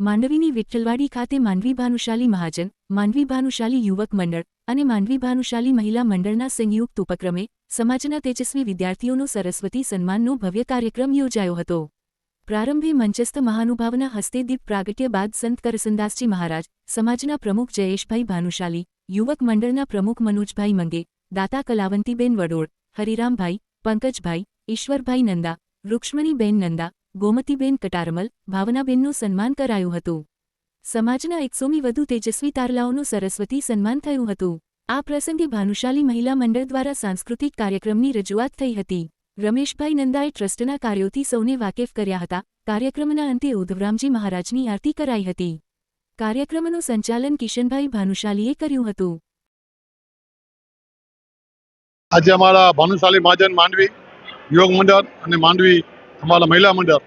માંડવીની વિઠ્ઠલવાડી ખાતે માનવી ભાનુશાલી મહાજન માનવી ભાનુશાલી યુવક મંડળ અને માનવી ભાનુશાલી મહિલા મંડળના સંયુક્ત ઉપક્રમે સમાજના તેજસ્વી વિદ્યાર્થીઓનો સરસ્વતી સન્માનનો ભવ્ય કાર્યક્રમ યોજાયો હતો. પ્રારંભે મંચસ્થ મહાનુભાવના હસ્તે દીપ પ્રાગટ્ય બાદ સંત કરસનદાસજી મહારાજ, સમાજના પ્રમુખ જયેશભાઈ ભાનુશાલી, યુવક મંડળના પ્રમુખ મનોજભાઈ મંગે, દાતા કલાવંતીબેન વડોળ, હરિરામભાઈ, પંકજભાઈ, ઈશ્વરભાઈ નંદા, રૂક્ષ્મણીબેન નંદા ગોમતીબેન કટારમલ ભાવનાબેનનું સન્માન કરાયું હતું. સમાજના એકસોમી વધુ તેજસ્વી તારલાઓનું સરસ્વતી સન્માન થયું હતું. આ પ્રસંગે ભાનુશાલી મહિલા મંડળ દ્વારા સાંસ્કૃતિક કાર્યક્રમની રજૂઆત થઈ હતી. રમેશભાઈ નંદાએ ટ્રસ્ટના કાર્યોથી સૌને વાકેફ કર્યા હતા. કાર્યક્રમના અંતે ઉધવરામજી મહારાજની આરતી કરાઈ હતી. કાર્યક્રમનું સંચાલન કિશનભાઈ ભાનુશાલીએ કર્યું હતું. આજે અમારા ભાનુશાલી મહાજન માંડવી યોગ મંડળ અને માંડવી અમારા મહિલા મંડળ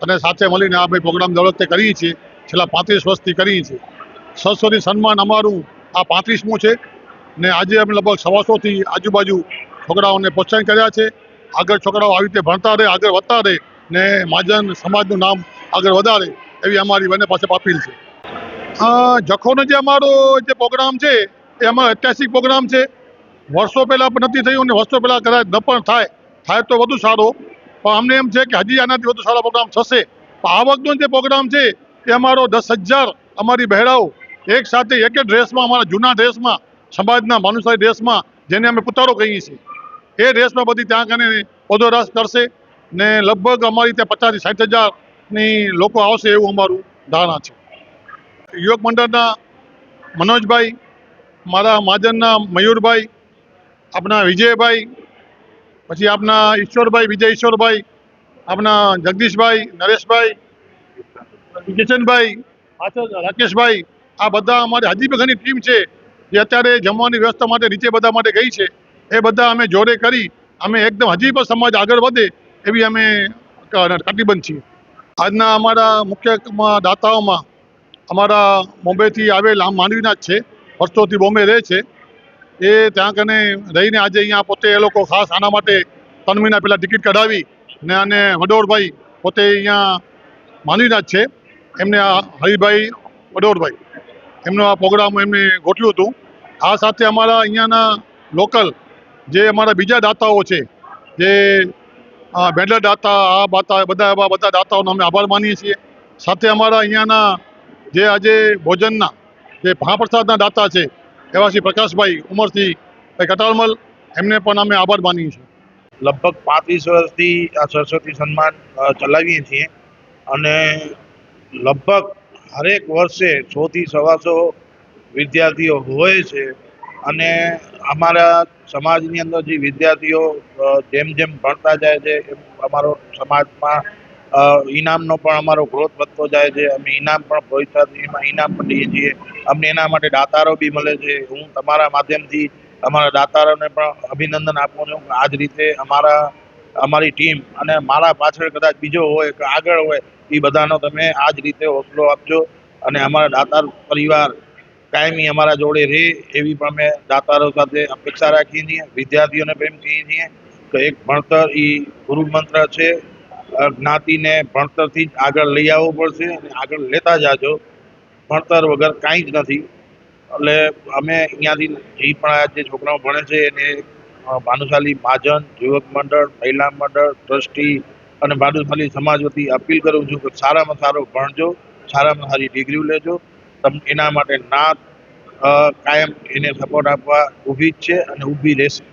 અને સાથે મળીને આ ભાઈ પ્રોગ્રામ દર કરીએ છીએ. છેલ્લા પાંત્રીસ વર્ષથી કરીએ છીએ. સરસ્વતી સન્માન અમારું આ પાંત્રીસમું છે ને આજે અમે લગભગ સવાસોથી આજુબાજુ છોકરાઓને પ્રોત્સાહન કર્યા છે. આગળ છોકરાઓ આવી રીતે ભણતા રહે, આગળ વધતા રહે ને મહાજન સમાજનું નામ આગળ વધારે એવી અમારી બંને પાસે અપીલ છે. જખોનો જે અમારો જે પ્રોગ્રામ છે એ અમારો ઐતિહાસિક પ્રોગ્રામ છે. વર્ષો પહેલાં પણ નથી થયું અને વર્ષો પહેલાં કદાચ ન પણ થાય થાય તો વધુ સારો. પણ અમને એમ છે કે હજી આનાથી વધુ સારો પ્રોગ્રામ થશે. આ વખતનો જે પ્રોગ્રામ છે, એ અમારો દસ હજાર અમારી બહેરાઓ એક સાથે એક જ ડ્રેસમાં અમારા જૂના ડ્રેસમાં સમાજના ભાનુશાળી ડ્રેસમાં જેને અમે પુતારો કહીએ છીએ. એ ડ્રેસમાં બધી ત્યાં કને પદોરાસ કરશે ને લગભગ અમારી ત્યાં પચાસથી સાઠ હજારની લોકો આવશે એવું અમારું ધારણા છે. યુવક મંડળના મનોજભાઈ, મારા મહાજનના મયુરભાઈ, આપણા વિજયભાઈ પછી આપના ઈશ્વરભાઈ, વિજય ઈશ્વરભાઈ, આપના જગદીશભાઈ, નરેશભાઈ, કિશનભાઈ રાકેશભાઈ, આ બધા અમારી હજી ઘણી ટીમ છે, જે અત્યારે જમવાની વ્યવસ્થા માટે નીચે બધા માટે ગઈ છે. એ બધા અમે જોડે કરી, અમે એકદમ હજી પણ સમાજ આગળ વધે એવી અમે કટિબંધ છીએ. આજના અમારા મુખ્ય દાતાઓમાં અમારા બોમ્બેથી આવેલ આમ માંડવીના જ છે, વર્ષોથી બોમ્બે રહે છે. એ ત્યાં કને રહીને આજે અહીંયા પોતે એ લોકો ખાસ આના માટે ત્રણ મહિના પહેલાં ટિકિટ કઢાવી ને અને વડોળભાઈ પોતે અહીંયા માનવીના જ છે. એમને આ હરિભાઈ વડોળભાઈ એમનો આ પ્રોગ્રામ એમને ગોઠવ્યું હતું. આ સાથે અમારા અહીંયાના લોકલ જે અમારા બીજા દાતાઓ છે, જે બેડલા દાતા, આ બાતા, બધા એવા બધા દાતાઓનો અમે આભાર માનીએ છીએ. સાથે અમારા અહીંયાના જે આજે ભોજનના જે મહાપ્રસાદના દાતા છે એવા શ્રી પ્રકાશભાઈ ઉમરથી કટારમલ એમને પણ અમે આભાર માનીએ છીએ. લગભગ પાંત્રીસ વર્ષથી આ સરસ્વતી સન્માન ચલાવીએ છીએ અને લગભગ હરેક વર્ષે સોથી સવાસો વિદ્યાર્થીઓ હોય છે અને અમારા સમાજની અંદર જે વિદ્યાર્થીઓ જેમ જેમ ભણતા જાય છે, એમ અમારો સમાજમાં ઇનામનો પણ અમારો ગ્રોથ વધતો જાય છે. અમે ઇનામ પણ ભવિષ્યમાં ઇનામ પણ લઈએ છીએ. અમને એના માટે દાતારો બી મળે છે. હું તમારા માધ્યમથી અમારા દાતારોને પણ અભિનંદન આપું છું આ જ રીતે અમારા, અમારી ટીમ અને મારા પાછળ કદાચ બીજો હોય કે આગળ હોય એ બધાનો તમે આ જ રીતે હોસલો આપજો અને અમારા દાતાર પરિવાર કાયમી અમારા જોડે રહે એવી પણ અમે દાતારો સાથે અપેક્ષા રાખીએ છીએ, વિદ્યાર્થીઓને પણ એમ કહીએ છીએ કે એક ભણતર એ ગુરુ મંત્ર છે. જ્ઞાતિને ભણતરથી જ આગળ લઈ આવવું પડશે અને આગળ લેતા જાજો. ભણતર વગર કાંઈ જ નથી. એટલે અમે અહીંયાથી જે પણ આ જે છોકરાઓ ભણે છે એને ભાનુશાલી મહાજન, યુવક મંડળ, મહિલા મંડળ, ટ્રસ્ટી અને ભાનુશાલી સમાજ વતી અપીલ કરું છું કે સારામાં સારો ભણજો, સારામાં સારી ડિગ્રીઓ લેજો. તમ, એના માટે નાત કાયમ એને સપોર્ટ આપવા ઊભી જ છે અને ઊભી રહેશે.